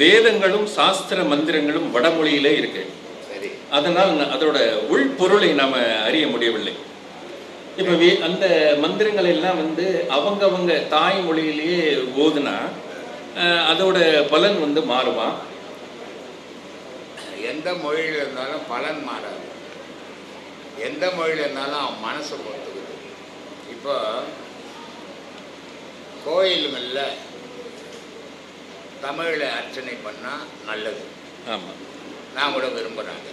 வேதங்களும் சாஸ்திர மந்திரங்களும் வடமொழியிலே இருக்கு. சரி. அதனால் அதோட உள்பொருளை நாம அறிய முடியவில்லை. இப்போ அந்த மந்திரங்கள் எல்லாம் வந்து அவங்கவங்க தாய்மொழியிலேயே ஓதுனா அதோட பலன் வந்து மாறுமா? எந்த மொழியில் இருந்தாலும் பலன் மாறாது. எந்த மொழியில் இருந்தாலும் அவன் மனசை பொறுத்துக்குது இப்போ கோயிலுங்களில் தமிழில் அர்ச்சனை பண்ணால் நல்லது. ஆமா. நான் கூட விரும்புகிறாங்க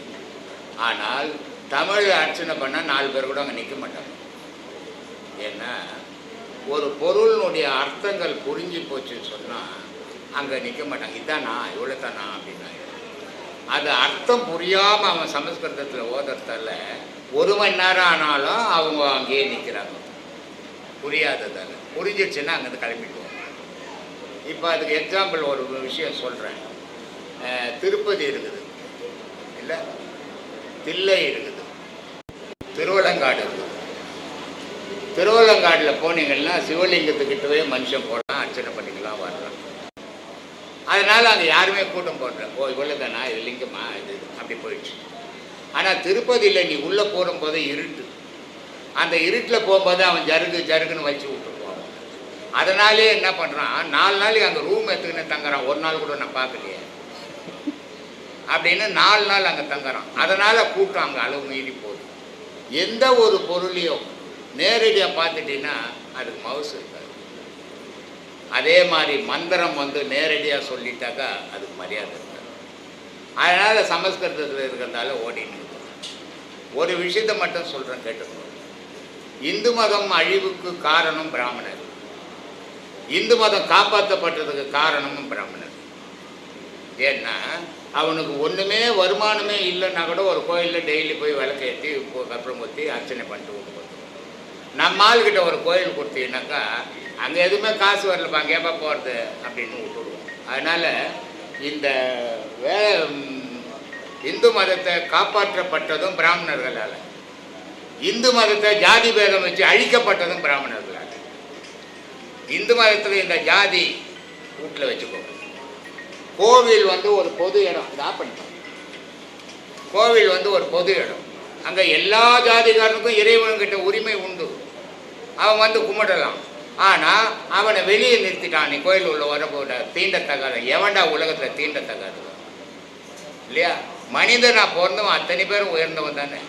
ஆனால் தமிழில் அர்ச்சனை பண்ணால் நாலு பேர் கூட அங்கே நிற்க மாட்டாங்க. ஏன்னா ஒரு பொருளினுடைய அர்த்தங்கள் புரிஞ்சு போச்சுன்னு சொன்னால் அங்கே நிற்க மாட்டாங்க. இதானா? இவ்வளோ தானா அப்படின்னா அது அர்த்தம் புரியாமல் அவன் சமஸ்கிருதத்தில் ஓதுறதால ஒரு மணி நேரம் ஆனாலும் அவங்க அங்கேயே நிற்கிறாங்க புரியாததால். புரிஞ்சிடுச்சுன்னா அங்கேருந்து கிளம்பிக்குவோம் இப்போ அதுக்கு எக்ஸாம்பிள் ஒரு விஷயம் சொல்கிறேன் திருப்பதி இருக்குது. இல்லை? தில்லை இருக்குது. திருவலங்காடு இருக்குது. திருவலங்காடில் போனீங்கன்னா சிவலிங்கத்துக்கிட்டவே மனுஷன் போடலாம் அர்ச்சனை பண்ணிக்கலாம் வரலாம். அதனால் அங்கே யாருமே கூட்டம் போடுற ஓ இவ்வளோ தானா இது லிங்கமா? இது அப்படி போயிடுச்சு. ஆனால் திருப்பதியில் நீ உள்ளே போகும்போது இருட்டு. அந்த இருட்டில் போகும்போது அவன் ஜருகு ஜருகுன்னு வச்சு அதனாலே என்ன பண்ணுறான் நாலு நாளைக்கு அங்கே ரூம் எடுத்துக்கின்னு தங்குறான். ஒரு நாள் கூட நான் பார்க்கலையே. அப்படின்னு நாலு நாள் அங்கே தங்குறான். அதனால் கூட்டம் அங்கே அளவு மீறி போகுது. எந்த ஒரு பொருளையும் நேரடியாக பார்த்துட்டீங்கன்னா அதுக்கு மவுசு இருக்காது. அதே மாதிரி மந்திரம் வந்து நேரடியாக சொல்லிட்டாக்கா அதுக்கு மரியாதை இருக்காது. அதனால் சமஸ்கிருதத்தில் இருக்கிறதால ஓடின்னு ஒரு விஷயத்தை மட்டும் சொல்கிறேன் கேட்டுக்கணும் இந்து மதம் அழிவுக்கு காரணம் பிராமணர். இந்து மதம் காப்பாற்றப்பட்டதுக்கு காரணமும் பிராமணர் ஏன்னா அவனுக்கு ஒன்றுமே வருமானமே இல்லைன்னா கூட ஒரு கோயிலில் டெய்லி போய் விளக்கேற்றி கப்புறம் ஊற்றி அர்ச்சனை பண்ணிட்டு விட்டு போதும் நம்ம ஆளுகிட்ட ஒரு கோயில் கொடுத்தீங்கன்னாக்கா அங்கே எதுவுமே காசு வரலப்பா அங்கே எப்போ போகிறது அப்படின்னு விட்டுடுவோம். அதனால் இந்த வே இந்து மதத்தை காப்பாற்றப்பட்டதும் பிராமணர்களால். இந்து மதத்தை ஜாதி பேதம் வச்சு அழிக்கப்பட்டதும் பிராமணர்களால். இந்து மதத்தில் இந்த ஜாதி வீட்டில் வச்சுக்கோ. கோவில் வந்து ஒரு பொது இடம். இதாக பண்ணிட்டோம் கோவில் வந்து ஒரு பொது இடம். அங்கே எல்லா ஜாதிகாரனுக்கும் இறைவன்கிட்ட உரிமை உண்டு. அவன் வந்து கும்பிடலாம். ஆனால் அவனை வெளியே நிறுத்திட்டான். நீ கோயில் உள்ள வரப்போட தீண்டத்தகாத எவன்டா உலகத்தில் தீண்டத்தகாது இல்லையா? மனிதனா பிறந்தவன் அத்தனை பேரும் உயர்ந்தவன் தானே.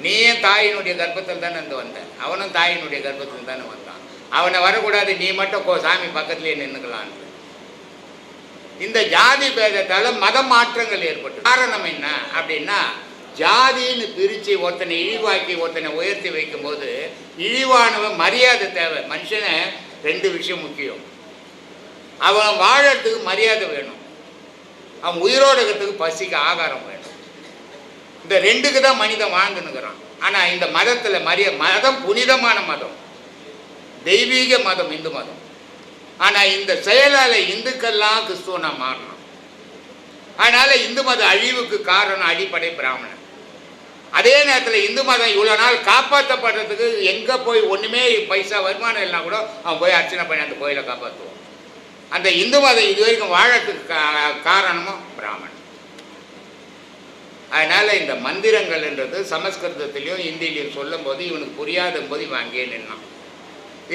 நீயும் தாயினுடைய கர்ப்பத்தில் தானே வந்து. வந்த அவனும் தாயினுடைய கர்ப்பத்தில் தானே வந்தான். அவனை வரக்கூடாது நீ மட்டும் கோ சாமி பக்கத்துலேயே நின்றுக்கலான்னு இந்த ஜாதி பேதத்தால் மத மாற்றங்கள் ஏற்பட்டு காரணம் என்ன அப்படின்னா ஜாதின்னு பிரித்து ஒருத்தனை இழிவாக்கி ஒருத்தனை உயர்த்தி வைக்கும்போது இழிவானவன் மரியாதை தேவை. மனுஷனை ரெண்டு விஷயம் முக்கியம். அவன் வாழறதுக்கு மரியாதை வேணும். அவன் உயிரோடகத்துக்கு பசிக்கு ஆகாரம் வேணும். இந்த ரெண்டுக்கு தான் மனிதன் வாழ்ந்துனுக்குறான் ஆனால் இந்த மதத்தில் மரியா மதம் புனிதமான மதம். தெய்வீக மதம் இந்து மதம். ஆனால் இந்த செயலால் இந்துக்கள்லாம் கிறிஸ்துவனாக மாறணும். அதனால் இந்து மத அழிவுக்கு காரணம் அடிப்படை பிராமணன் அதே நேரத்தில் இந்து மதம் இவ்வளோ நாள் காப்பாற்றப்படுறதுக்கு எங்கே போய் ஒன்றுமே பைசா வருமானம் இல்லைனா கூட அவன் போய் அர்ச்சனை பண்ணி அந்த கோயிலை காப்பாற்றுவான் அந்த இந்து மதம் இது வரைக்கும் வாழறதுக்கு கா- காரணமும் பிராமணன் அதனால் இந்த மந்திரங்கள்ன்றது சமஸ்கிருதத்திலையும் ஹிந்திலையும் சொல்லும்போது இவனுக்கு புரியாத போது இவன் அங்கேயே நின்னான்.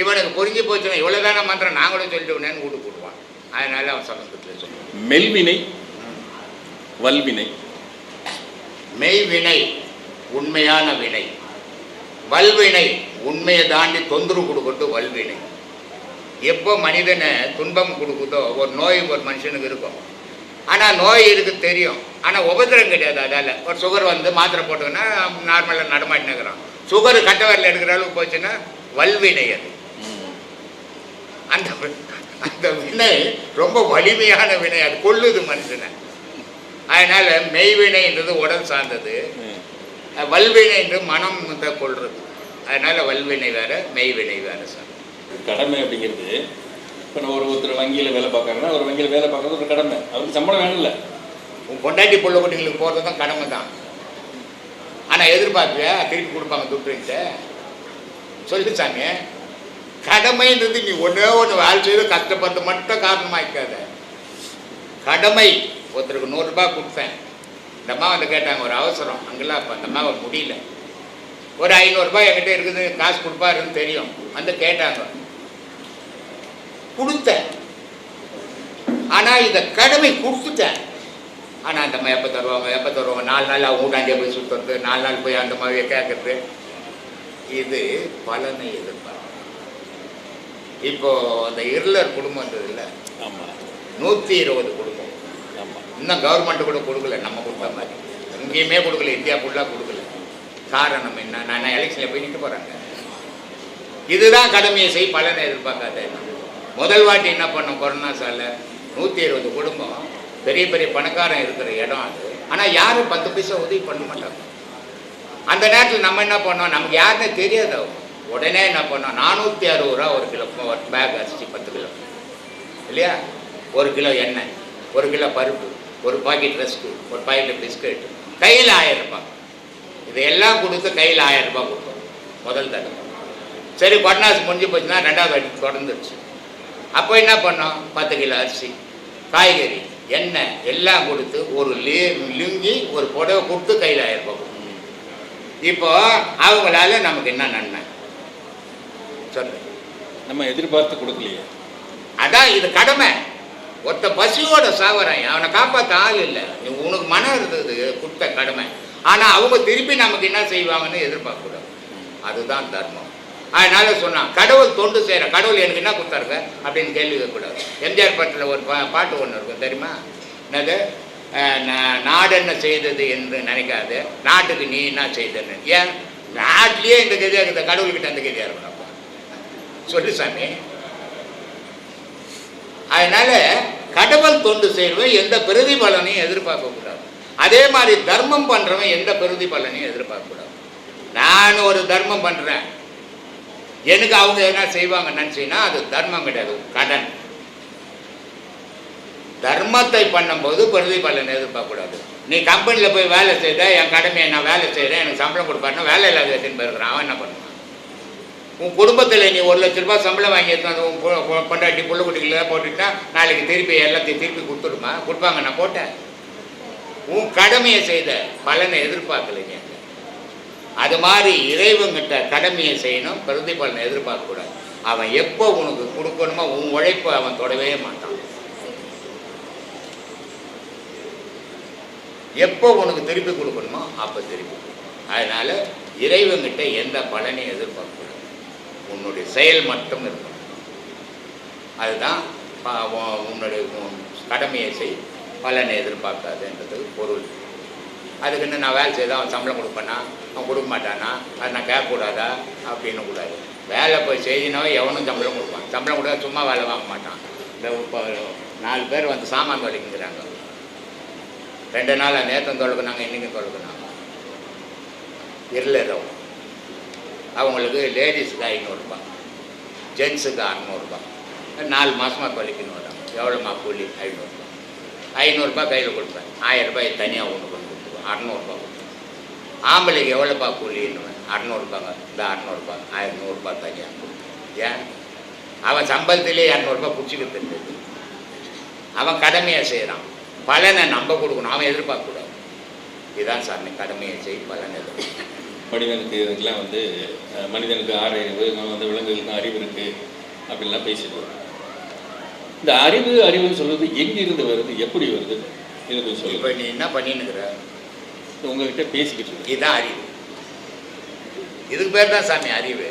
இவனுக்கு புரிஞ்சு போச்சுன்னா இவ்வளோதான மந்திரம் நான் கூட சொல்லிட்டு விடனேன்னு வீட்டு போடுவான் அதனால அவன் சமஸ்கிருதத்தில் சொல்லுவான் மெல்வினை வல்வினை. மெய்வினை உண்மையான வினை. வல்வினை உண்மையை தாண்டி தொந்தரவு கொடுக்கறது வல்வினை. எப்போ மனிதனை துன்பம் கொடுக்குதோ ஒரு நோய் ஒரு மனுஷனுக்கு இருக்கும். ஆனால் நோய் இருக்கு தெரியும். ஆனால் உபத்திரம் கிடையாது அதால். ஒரு சுகர் வந்து மாத்திரை போட்டுக்கினா நார்மலாக நடமாட்டினுக்கிறான் சுகர் கட்ட வரல எடுக்கிற அளவுக்கு போச்சுன்னா வல்வினை அது. அந்த அந்த வினை ரொம்ப வலிமையான வினை. அது கொல்லுது மனுஷனை அதனால மெய்வினைன்றது உடல் சார்ந்தது. ம். வல்வினை என்று மனம் வந்து கொள்றது. அதனால வல்வினை வேற மெய்வினை வேற சார். கடமை அப்படிங்கிறது இப்போ நான் ஒரு ஒருத்தர் வங்கியில் வேலை பார்க்குறாங்கன்னா ஒரு வங்கியில் வேலை பார்க்கறது ஒரு கடமை. அவருக்கு சம்பளம் வேணும்ல. உன் பொண்டாட்டி புள்ள குட்டிங்களுக்கு போகிறது தான் கடமை தான். ஆனால் எதிர்பார்ப்பியா திருப்பி கொடுப்பாங்க துட்டுன்ட்டு சொல்லு சாமி கடமைன்றது நீ ஒன்றே ஒன்று வேலை செய்து கஷ்டப்பட்டு மட்டும் காரணமாக்காத கடமை. ஒருத்தருக்கு நூறுரூபா கொடுத்தேன். இந்த அம்மா வந்து கேட்டாங்க ஒரு அவசரம். அங்கெல்லாம் அப்போ அந்த அம்மாவை முடியல. ஒரு ஐநூறுரூபா என்கிட்ட இருக்குது காசு கொடுப்பாருன்னு தெரியும். வந்து கேட்டாங்க. கொடுத்தேன். ஆனால் இதை கடமை கொடுத்துட்டேன். ஆனால் அந்த அம்மா எப்போ தருவாங்க எப்போ தருவாங்க? நாலு நாள் அவங்க ஊட்டாண்டியே போய் சுற்றுறது நாலு நாள் போய் அந்த மாதிரியே கேட்கறது இது பலனை எதிர்பார்க்கும். இப்போ அந்த இருளர் குடும்பம் இருந்தது இல்லை? ஆமா. நூற்றி இருபது குடும்பம் இன்னும் கவர்மெண்ட் கூட கொடுக்கல நம்ம கொடுத்த மாதிரி. எங்கேயுமே கொடுக்கல இந்தியா ஃபுல்லாக கொடுக்கல. காரணம் என்ன? நான் எலெக்ஷனில் போய் நிற்க போகிறாங்க இதுதான் கடமையை செய் பலனை எதிர்பார்க்காத முதல் வாட்டி என்ன பண்ணோம் கொரோனா சால? நூற்றி இருபது குடும்பம். பெரிய பெரிய பணக்காரன் இருக்கிற இடம் அது. ஆனால் யாரும் பத்து பைசா உதவி பண்ண மாட்டாங்க. அந்த நேரத்தில் நம்ம என்ன பண்ணோம்? நமக்கு யாருன்னே தெரியாது அவங்க உடனே என்ன பண்ணோம் நானூற்றி அறுபது ரூபா ஒரு கிலோ ஒரு பேக் அரிசி பத்து கிலோ. இல்லையா? ஒரு கிலோ எண்ணெய் ஒரு கிலோ பருப்பு ஒரு பாக்கெட் ரஸ்க்கு ஒரு பாக்கெட் பிஸ்கட் கையில் ஆயிரம் ரூபாய். இதையெல்லாம் கொடுத்து கையில் ஆயிரம் ரூபாய் கொடுத்தோம். முதல் தடவை. சரி கொடநாசு முடிஞ்சு போச்சுன்னா ரெண்டாவது வாட்டி தொடர்ந்துருச்சு. அப்போ என்ன பண்ணோம்? பத்து கிலோ அரிசி காய்கறி எண்ணெய் எல்லாம் கொடுத்து ஒரு லி லுங்கி ஒரு புடவை கொடுத்து கையில் ஆயிரம் ரூபாய் கொடுத்தோம். இப்போ அவங்களால நமக்கு என்ன நன்மை? சொல்லு. நம்ம எதிர்பார்த்து கொடுக்கலையே. அதான் இது கடமை. ஒருத்த பசியோட சாவறான். அவனை காப்பாற்ற ஆள் இல்லை. உனக்கு மனம் இருந்தது கொடுத்த கடமை. ஆனால் அவங்க திருப்பி நமக்கு என்ன செய்வாங்கன்னு எதிர்பார்க்கக்கூடாது. அதுதான் தர்மம். அதனால சொன்னான் கடவுள் தொண்டு செய்கிற கடவுள் எனக்கு என்ன கொடுத்தாருங்க? அப்படின்னு கேள்வி கேட்கக்கூடாது எம்ஜிஆர் பாட்டில் ஒரு பா பாட்டு ஒன்று இருக்கும் தெரியுமா? என்னது? அஹ், நா- நாடு என்ன செய்தது என்று நினைக்காது. நாட்டுக்கு நீ என்ன செய்தன்னு. ஏன்? நாட்டிலேயே இந்த கதியாக இருக்குது கடவுள்கிட்ட அந்த கதியாக இருக்கணும்ப்பா சொல்லு சாமி. அதனால கடவுள் தொண்டு செய்கிறவன் எந்த பிரதிபலனையும் எதிர்பார்க்க கூடாது. அதே மாதிரி தர்மம் பண்றவன் எந்த பிரதிபலனையும் எதிர்பார்க்க கூடாது. நான் ஒரு தர்மம் பண்றேன். எனக்கு அவங்க என்ன செய்வாங்க நினச்சின்னா அது தர்மம் கிடையாது கடன். தர்மத்தை பண்ணும்போது பிரதிபலன் எதிர்பார்க்கக்கூடாது நீ கம்பெனியில் போய் வேலை செய்த என் கடமையை நான் வேலை செய்கிறேன் எனக்கு சம்பளம் கொடுப்பாருன்னா வேலை இல்லாத எத்தனை பேர் இருக்கிறான் அவன் என்ன பண்ணுவான்? உன் குடும்பத்தில் நீ ஒரு லட்ச ரூபாய் சம்பளம் வாங்கி எடுத்து வந்து உன் பொண்டாட்டி புள்ள குட்டிகளை போட்டுட்டா நாளைக்கு திருப்பி எல்லாத்தையும் திருப்பி கொடுத்துடுமா? கொடுப்பாங்க நான் போட்டேன். உன் கடமையை செய்த பலனை எதிர்பார்க்கலைங்க. அது மாதிரி இறைவங்கிட்ட கடமையை செய்யணும் பிரதிபலனை எதிர்பார்க்கக்கூடாது. அவன் எப்போ உனக்கு கொடுக்கணுமோ உன் உழைப்பை அவன் தொடவே மாட்டான். எப்போ உனக்கு திருப்பி கொடுக்கணுமோ அப்போ திருப்பி அதனால் அதனால இறைவங்கிட்ட எந்த பலனையும் எதிர்பார்க்கக்கூடாது. உன்னுடைய செயல் மட்டும் இருக்கும் அதுதான் உன்னுடைய கடமையை செய் பலனை எதிர்பார்க்காதுன்றது பொருள். அதுக்குன்னு நான் வேலை செய்தால் அவன் சம்பளம் கொடுப்பேனா? அவன் கொடுக்க மாட்டானா? அது நான் கேட்கக்கூடாதா? அப்படின்னு கூடாது வேலை போய் செய்தினா எவனும் சம்பளம் கொடுப்பான். சம்பளம் கொடுத்தா சும்மா வேலை வாங்க மாட்டான். இந்த இப்போ நாலு பேர் வந்து சாமான் தொலைக்குங்கிறாங்க ரெண்டு நாள் நேற்று தொலைக்குனாங்க இன்றைக்கும் தொலைக்குனாங்க இருளரவும் அவங்களுக்கு லேடிஸுக்கு ஐநூறுரூபா ஜென்ஸுக்கு அறநூறுபா. நாலு மாதமாக தொலைக்கணும் வராங்க எவ்வளோமா கூலி? ஐநூறுரூபா ஐநூறுரூபா கையில் கொடுப்பேன். ஆயிரரூபாய் தனியாக ஒன்று கொண்டு கொடுத்துருவேன். அறநூறுபா கொடுப்பேன். ஆம்பளைக்கு எவ்வளோப்பா கூலின்னுவேன். அறநூறுபாங்க. இந்த அறநூறுபா ஆயிரம் நூறுரூபா தனியாக கொடுப்பேன். ஏன்? அவன் சம்பளத்திலே இரநூறுபா பிடிச்சிக்கிட்டு இருந்தது. அவன் கடமையை செய்கிறான் பலனை நம்ம கொடுக்கணும். அவன் எதிர்பார்க்கக்கூடாது. இதுதான் சாமி கடமையை செய் பலன் எதிர்பார்க்கணும். மனிதனுக்கு இதுக்கெல்லாம் வந்து மனிதனுக்கு ஆறு அறிவு வந்து விலங்குகளுக்கு அறிவு இருக்கு அப்படின்லாம் பேசிட்டு வரோம். இந்த அறிவு அறிவுன்னு சொல்றது எங்கிருந்து வருது எப்படி வருது? இதை கொஞ்சம் இப்போ சொல்லுங்க நீ என்ன பண்ணின்னுக்குற? உங்ககிட்ட பேசிக்கிட்டு இருக்கு இதுதான் அறிவு. இதுக்கு பேர் தான் சாமி அறிவு.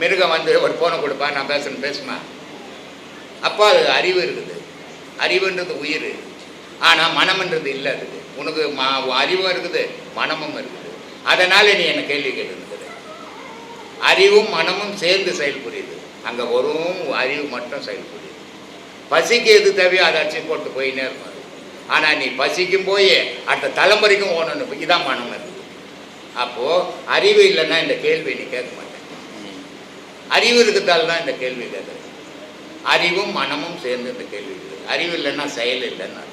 மிருகம் வந்து ஒரு ஃபோனை கொடுப்பா நான் பேசுறேன் பேசுமா அப்போ அது அறிவு இருக்குது. அறிவுன்றது உயிர். ஆனால் மனம்ன்றது இல்லை அதுக்கு. உனக்கு ம அறிவும் இருக்குது மனமும் இருக்குது. அதனால் நீ என்ன கேள்வி கேட்டுருக்குது அறிவும் மனமும் சேர்ந்து செயல்புரியுது அங்கே வரும் அறிவு மட்டும் செயல்புரியுது பசிக்கு எது தேவையோ அதை அடிச்சு போட்டு போயினே இருக்கும் ஆனால் நீ பசிக்கும் போய் அடுத்த தலைமுறைக்கும் ஓடணும் இதான் மனம் இருக்குது அப்போது அறிவு இல்லைன்னா இந்த கேள்வி நீ கேட்க மாட்டேன். அறிவு இருக்கிறதால தான் இந்த கேள்வி கேட்குறது அறிவும் மனமும் சேர்ந்து இந்த கேள்வி இருக்குது. அறிவு இல்லைன்னா செயல் இல்லைன்னு